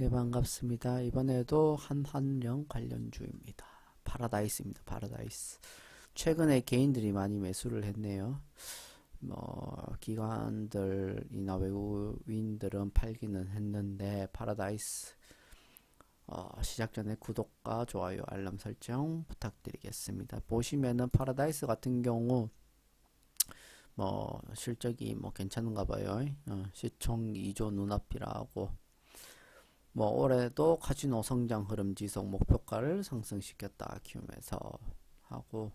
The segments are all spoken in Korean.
네, 반갑습니다. 이번에도 한한령 관련주입니다. 파라다이스입니다. 파라다이스. 최근에 개인들이 많이 매수를 했네요. 뭐, 기관들이나 외국인들은 팔기는 했는데, 파라다이스. 어, 시작 전에 구독과 좋아요, 알람 설정 부탁드리겠습니다. 보시면은 파라다이스 같은 경우, 뭐, 실적이 뭐 괜찮은가 봐요. 어, 시총 2조 눈앞이라고. 뭐 올해도 카지노 성장 흐름 지속 목표가를 상승시켰다 키우면서 하고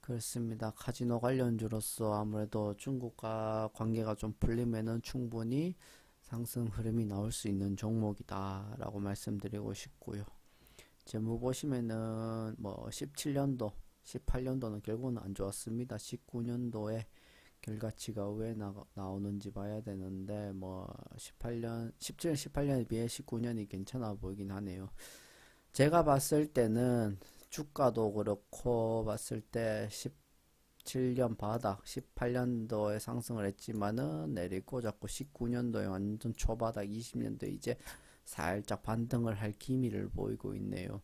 그렇습니다. 카지노 관련주로서 아무래도 중국과 관계가 좀 풀리면은 충분히 상승 흐름이 나올 수 있는 종목이다 라고 말씀드리고 싶고요. 재무 보시면은 뭐 17년도 18년도는 결국은 안 좋았습니다. 19년도에 결과치가 왜 나, 나오는지 봐야 되는데 뭐 18년 17년 18년에 비해 19년이 괜찮아 보이긴 하네요. 제가 봤을 때는 주가도 그렇고 봤을 때 17년 바닥 18년도에 상승을 했지만은 내리고 자꾸 19년도에 완전 초바닥 20년도에 이제 살짝 반등을 할 기미를 보이고 있네요.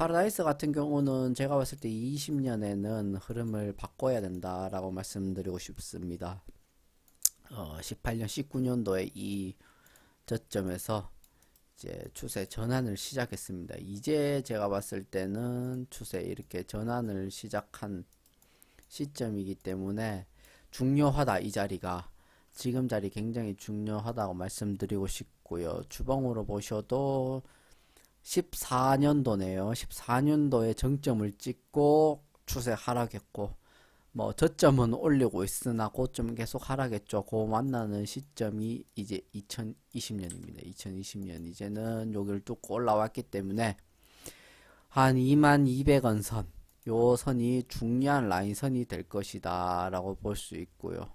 파라다이스 같은 경우는 제가 봤을 때 20년에는 흐름을 바꿔야 된다라고 말씀드리고 싶습니다. 어, 18년, 19년도에 이 저점에서 이제 추세 전환을 시작했습니다. 이제 제가 봤을 때는 추세 이렇게 전환을 시작한 시점이기 때문에 중요하다 이 자리가 지금 자리 굉장히 중요하다고 말씀드리고 싶고요. 주봉으로 보셔도 14년도네요. 14년도에 정점을 찍고 추세 하락했고 뭐 저점은 올리고 있으나 고점 계속 하락했죠. 고 만나는 시점이 이제 2020년입니다. 2020년 이제는 여기를 뚫고 올라왔기 때문에 한 2200원 선, 요 선이 중요한 라인 선이 될 것이다 라고 볼 수 있고요.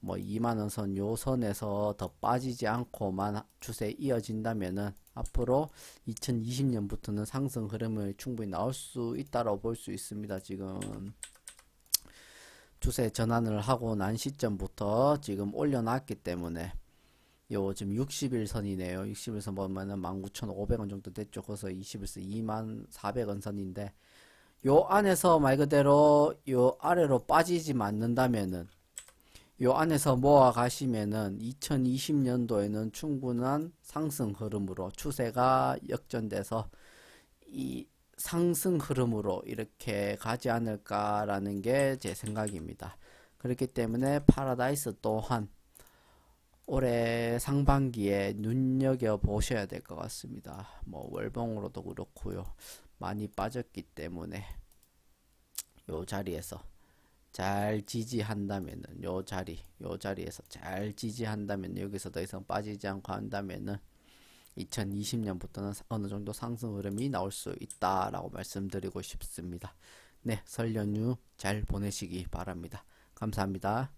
뭐 2만원 선, 요 선에서 더 빠지지 않고만 추세 이어진다면은 앞으로 2020년부터는 상승 흐름을 충분히 나올 수 있다고 볼 수 있습니다. 지금 추세 전환을 하고 난 시점부터 지금 올려놨기 때문에 요 지금 60일 선이네요. 60일 선 보면은 19,500원 정도 됐죠. 그래서 20일선 24,400원 선인데 요 안에서 말 그대로 요 아래로 빠지지 않는다면은 요 안에서 모아 가시면은 2020년도에는 충분한 상승 흐름으로 추세가 역전돼서 이 상승 흐름으로 이렇게 가지 않을까라는 게 제 생각입니다. 그렇기 때문에 파라다이스 또한 올해 상반기에 눈여겨 보셔야 될 것 같습니다. 뭐 월봉으로도 그렇고요. 많이 빠졌기 때문에 요 자리에서 잘 지지한다면은 요 자리 요 자리에서 잘 지지한다면 여기서 더 이상 빠지지 않고 한다면은 2020년부터는 어느 정도 상승 흐름이 나올 수 있다라고 말씀드리고 싶습니다. 네, 설 연휴 잘 보내시기 바랍니다. 감사합니다.